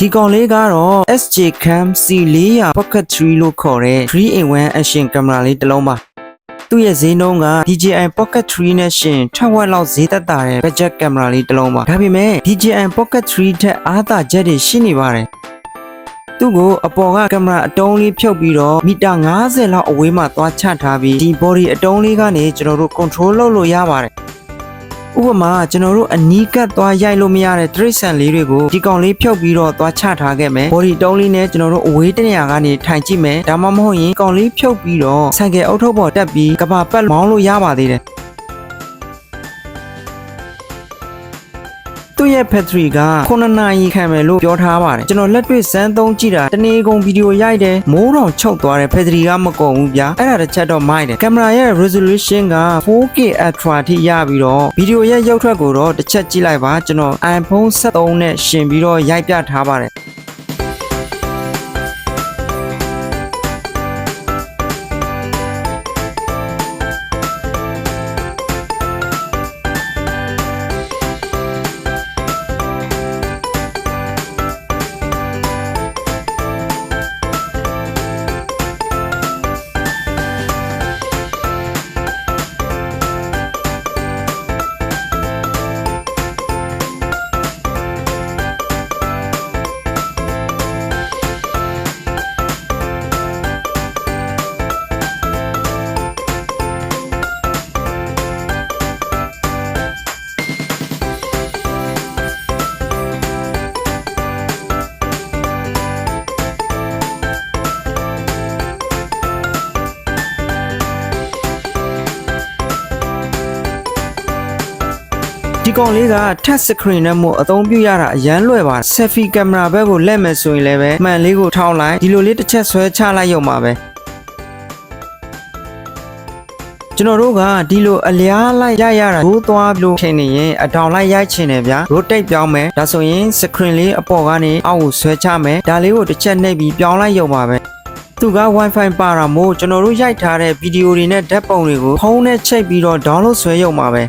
ဒီကောင်လေးကတော့ SJ Cam C400 Pocket 3လို့ခေါ်တဲ့ 3-in-1 action camera လေးတစ်လုံးပါသူ့ရဲ့ဈေးနှုန်းက DJI Pocket 3နဲ့ရှင်ထက်ဝက်လောက်ဈေးသက်သာတဲ့ budget camera လေးတစ်လုံးပါဒါပေမဲ့ DJI Pocket 3ထက်အားသာချက်တွေရှိနေပါတယ်သူ့ကိုအပေါ်ကကင်မရာအတုံးလေးဖြုတ်ပြီးတော့မီတာ90လောက်အဝေးမှာသွားချထားပြီးဒီ body အတုံးလေးကနေကျွန်တော်တို့ control လုပ်လို့ရပါတယ် ဥပမာကျွန်တော်တို့အနီးကပ်သွားရိုက်လို့မရတဲ့တရိတ်ဆန်လေးတွေကိုဒီကောင်လေးဖြုတ်ပြီးတော့သွားချထားခဲ့မယ် body တုံးလေးနဲ့ကျွန်တော်တို့အဝေးတနေရာကနေထိုင်ကြည့်မယ်ဒါမှမဟုတ်ရင်ကောင်လေးဖြုတ်ပြီးတော့ဆိုင်ကယ်အုပ်ထုပ်ပေါ်တက်ပြီးကဘာပတ်မောင်းလို့ရပါသေးတယ် သူ့ရဲ့ battery က9နာရီခံမယ်လို့ပြောထားပါတယ်ကျွန်တော်လက်တွေ့စမ်းသုံးကြည့်တာတနေ့ကုန်ဗီဒီယိုရိုက်တယ်မိုးတောင်ချုပ်သွားတယ် battery ကမကုန်ဘူးဗျာအဲ့ဒါတစ်ချက်တော့မိုက်တယ်ကင်မရာရဲ့ resolution က 4K ultra ထိရပြီးတော့ဗီဒီယိုရဲ့ရုပ်ထွက်ကိုတော့တစ်ချက်ကြည့်လိုက်ပါကျွန်တော် iPhone 13နဲ့ရှင်ပြီးတော့ရိုက်ပြထားပါတယ် ဒီကောင်လေးက touch screen နဲ့မို့အသုံးပြုရတာအရန်လွယ်ပါ selfie camera ဘက်ကိုလက်မယ်ဆိုရင်လည်းပဲမှန်လေးကိုထောင်းလိုက်ဒီလိုလေးတစ်ချက်ဆွဲချလိုက်ရုံပါပဲကျွန်တော်တို့ကဒီလိုအလျားလိုက်ရိုက်ရတာရိုးသွားလို့ထင်နေရင်အတောင်လိုက်ရိုက်ချင်တယ်ဗျာ rotate ပြောင်းမယ်ဒါဆိုရင် screen လေးအပေါ်ကနေအောက်ကိုဆွဲချမယ်ဒါလေးကိုတစ်ချက်နှိပ်ပြီးပြောင်းလိုက်ရုံပါပဲသူက Wi-Fi ပါတာမို့ကျွန်တော်တို့ရိုက်ထားတဲ့ဗီဒီယိုတွေနဲ့ဓာတ်ပုံတွေကိုဖုန်းနဲ့ချိတ်ပြီးတော့ download ဆွဲရုံပါပဲ